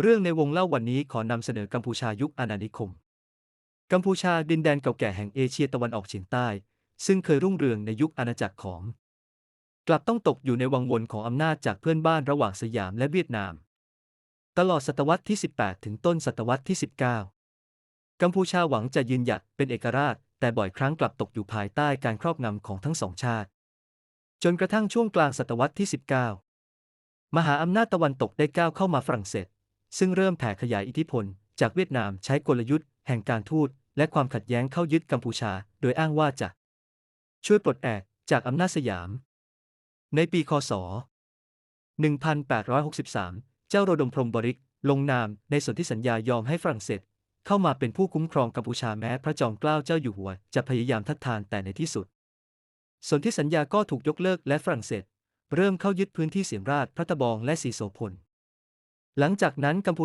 เรื่องในวงเล่าวันนี้ขอนำเสนอกัมพูชายุคอาณานิคม กัมพูชาดินแดนเก่าแก่แห่งเอเชียตะวันออกเฉียงใต้ ซึ่งเคยรุ่งเรืองในยุคอาณาจักรของ กลับต้องตกอยู่ในวังวนของอำนาจจากเพื่อนบ้านระหว่างสยามและเวียดนาม ตลอดศตวรรษที่ 18 ถึงต้นศตวรรษที่ 19 กัมพูชาหวังจะยืนหยัดเป็นเอกราช แต่บ่อยครั้งกลับตกอยู่ภายใต้การครอบงำของทั้งสองชาติ จนกระทั่งช่วงกลางศตวรรษที่ 19 มหาอำนาจตะวันตกได้ก้าวเข้ามาฝรั่งเศส ซึ่งเริ่มแผ่ขยายอิทธิพล จากเวียดนามใช้กลยุทธ์แห่งการทูตและความขัดแย้งเข้ายึดกัมพูชา โดยอ้างว่าจะ ช่วยปลดแอกจากอำนาจสยาม ในปีคศ 1863 เจ้าโรดมพรหมบริก ลงนามในสนธิสัญญายอมให้ฝรั่งเศส เข้ามาเป็นผู้คุ้มครองกัมพูชาแม้พระจอมเกล้าเจ้าอยู่หัว จะพยายามทัดทานแต่ในที่สุด สนธิสัญญาก็ถูกยกเลิกและฝรั่งเศส เริ่มเข้ายึดพื้นที่เสียมราชพระตะบองและสีโสพล หลังจากนั้นกัมพู